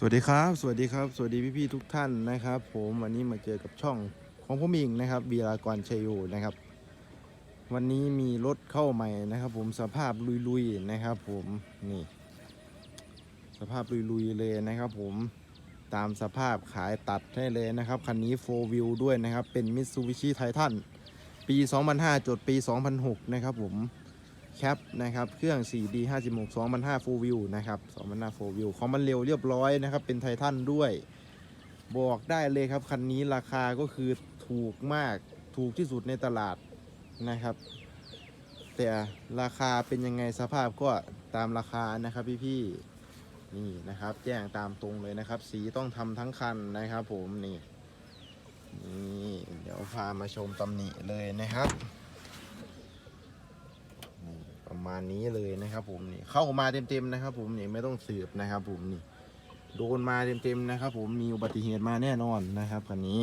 สวัสดีครับ สวัสดีครับ สวัสดีพี่ๆทุกท่านนะครับ ผมวันนี้มาเจอกับช่องของผมเองนะครับบีรากรชัยโยนะครับ วันนี้มีรถเข้าใหม่นะครับ ผมสภาพลุยๆนะครับ ผมนี่ สภาพลุยๆเลยนะครับ ผมตามสภาพขายตัดให้เลยนะครับคันนี้4 Wheel ด้วยนะครับ เป็น Mitsubishi Titan ปี 2005 จดปี 2006 นะครับผม แคปนะครับ เครื่อง 4D 56 2005 4 Wheel นะครับ2005 4 Wheel ของมันเร็วเรียบร้อยนะครับ เป็นไททันด้วย บอกได้เลยครับ คันนี้ราคาก็คือถูกมาก ถูกที่สุดในตลาดนะครับ แต่ราคาเป็นยังไงสภาพก็ตามราคานะครับพี่ๆ นี่นะครับ แจ้งตามตรงเลยนะครับ สีต้องทำทั้งคันนะครับผมนี่นี่ เดี๋ยวพามาชมตำหนิเลยนะครับ ณนี้เลยนะครับ ผมนี่เข้ามาเต็มๆนะครับ ผมนี่ไม่ต้องสืบนะครับ ผมนี่โดนมาเต็มๆนะครับ ผมมีอุบัติเหตุมาแน่นอนนะครับคันนี้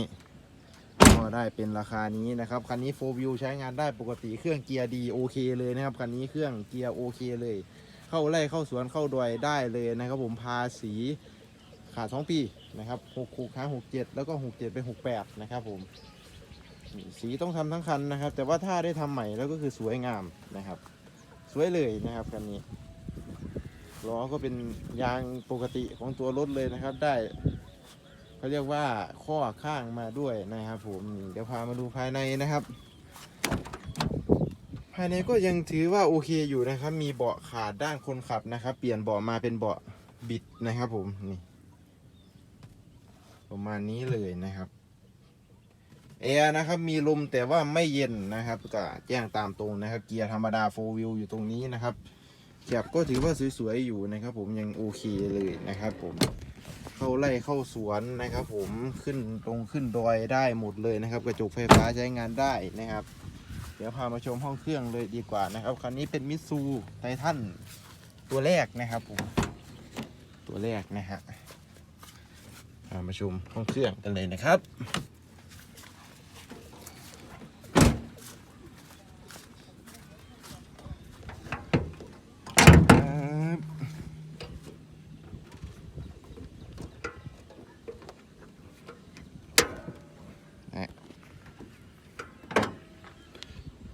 ก็ได้เป็นราคานี้นะครับคันนี้โฟวิวใช้งานได้ปกติเครื่องเกียร์ดีโอเคเลยนะครับคันนี้เครื่องเกียร์โอเคเลย เข้าไร่เข้าสวนเข้าดอยได้เลยนะครับ ผมภาษีขาดสองปีนะครับหกหกห้าหกเจ็ดแล้วก็หกเจ็ดไปหกแปดนะครับ ผมสีต้องทำทั้งคันนะครับ แต่ว่าถ้าได้ทำใหม่แล้วก็คือสวยงามนะครับ สวยเลยนะครับคันนี้ล้อก็เป็นยางปกติของตัวรถเลยนะครับ ได้เขาเรียกว่าข้อข้างมาด้วยนะครับ ผมเดี๋ยวพามาดูภายในนะครับ ภายในก็ยังถือว่าโอเคอยู่นะครับ มีเบาะขาดด้านคนขับนะครับ เปลี่ยนเบาะมาเป็นเบาะบิดนะครับ ผมนี่ประมาณนี้เลยนะครับ แอร์นะครับมีลมแต่ว่าไม่เย็นนะครับก็แจ้งตามตรงนะครับ เกียร์ธรรมดาโฟวิวอยู่ตรงนี้นะครับแคบก็ถือว่าสวยๆอยู่นะครับ ผมยังโอเคเลยนะครับ ผมเข้าไร่เข้าสวนนะครับ ผมขึ้นตรงขึ้นดอยได้หมดเลยนะครับ กระจกไฟฟ้าใช้งานได้นะครับ เดี๋ยวพามาชมห้องเครื่องเลยดีกว่านะครับคันนี้เป็นมิซูไททันตัวแรกนะครับผมตัวแรกนะฮะพามาชมห้องเครื่องกันเลยนะครับนะ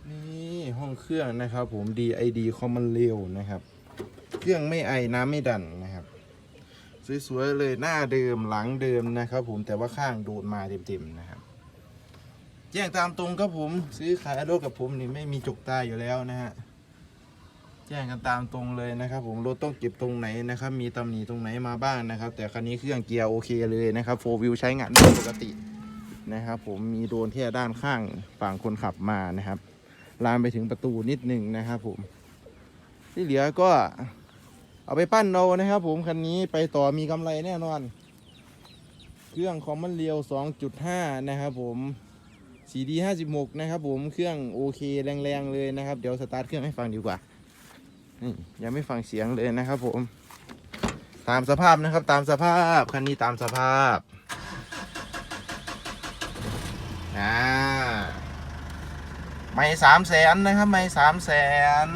นี่ห้อง เครื่องนะครับ ผม DID คอมมันเร็วนะครับ เครื่องไม่ไอน้ำไม่ดันนะครับ สวยๆเลยหน้าเดิมหลังเดิมนะครับ ผมแต่ว่าข้างโดนมาเต็มๆนะครับ แจ้งตามตรงครับผมซื้อขายรถกับผมนี่ไม่มีจกตายอยู่แล้วนะฮะแจ้งกันตามตรงเลยนะครับผมรถต้องเก็บตรงไหนนะครับ มีตำหนิตรงไหนมาบ้างนะครับ แต่คันนี้เครื่องเกียร์โอเคเลยนะครับโฟวิวใช้งานได้ปกตินะครับ ผมมีโดนแค่ด้านข้างฝั่งคนขับมานะครับ ลามไปถึงประตูนิดหนึ่งนะครับผม ที่เหลือก็ เอาไปปั้นเอานะครับผมคันนี้ไปต่อมีกำไรแน่นอน เครื่องคอมมันเรียว 2.5 นะครับผม CD 56 นะครับผมเครื่องโอเคแรงๆเลยนะครับ เดี๋ยวสตาร์ทเครื่องให้ฟังดีกว่านี่ยังไม่ฟังเสียงเลยนะครับผม ตามสภาพนะครับตามสภาพคันนี้ตามสภาพอ่า ไม่สามแสนนะครับ ไม่สามแสน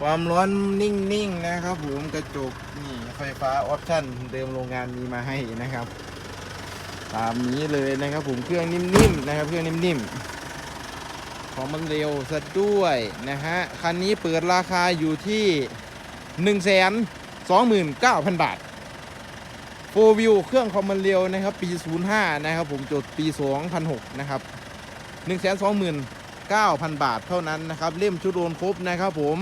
ความร้อนนิ่งๆนะครับผมกระจกนี่ไฟฟ้าออปชั่นเดิมโรงงานมีมาให้นะครับ ตามนี้เลยนะครับผมเครื่องนิ่มๆนะครับ เครื่องนิ่มๆของมันเร็วซะด้วยนะฮะคันนี้เปิดราคาอยู่ที่1 2 9 0 0 0บาทโฟวิวเครื่องคอมมันเร็วนะครับ ปี 05 นะครับผมจดปี 2006 นะครับ 1 2 9 0 0 0 9,000 บาทเท่านั้นนะครับเล่มชุดโอนครบนะครับผม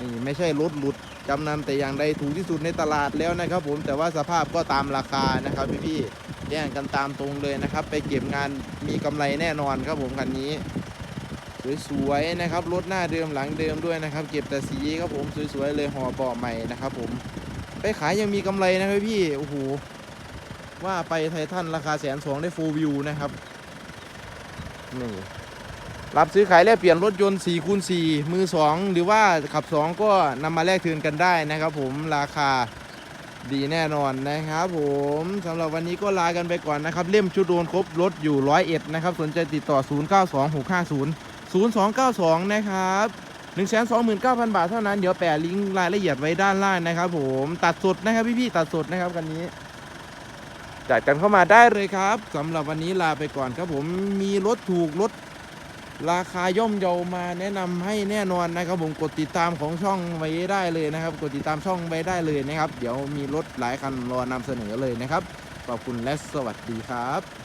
นี่ไม่ใช่รถหลุดจำนำแต่อย่างใดถูกที่สุดในตลาดแล้วนะครับ ผมแต่ว่าสภาพก็ตามราคานะครับพี่ๆแจ้งกันตามตรงเลยนะครับ ไปเก็บงานมีกำไรแน่นอนครับผมคันนี้ สวยๆนะครับรถหน้าเดิมหลังเดิมด้วยนะครับ เก็บแต่สีครับผมสวยๆเลยห่อเบาะใหม่นะครับ ผมไปขายยังมีกำไรนะครับพี่โอ้โหว่าไปไททันราคาแสนสองได้โฟวิวนะครับนี่ รับซื้อขายแลกเปลี่ยนรถยนต์4คูณ4มือ 2 หรือว่าขับ 2 ก็นำมาแลกคืนกันได้นะครับผมราคาดีแน่นอนนะครับผมสำหรับวันนี้ก็ลากันไปก่อนนะครับ เล่มชุดโดนครบรถอยู่ร้อยเอ็ดนะครับสนใจติดต่อ 092650 0292 นะครับ 1 2 9 0 0 0 บาทเท่านั้น เดี๋ยวแปะลิงก์รายละเอียดไว้ด้านล่างนะครับผมตัดสดนะครับพี่ๆตัดสดนะครับกันนี้จัดกันเข้ามาได้เลยครับสำหรับวันนี้ลาไปก่อนครับผมมีรถถูกรถ ราคาย่อมเยามาแนะนำให้แน่นอนนะครับผมกดติดตามของช่องไว้ได้เลยนะครับ กดติดตามช่องไว้ได้เลยนะครับ เดี๋ยวมีรถหลายคันรอนำเสนอเลยนะครับขอบคุณและสวัสดีครับ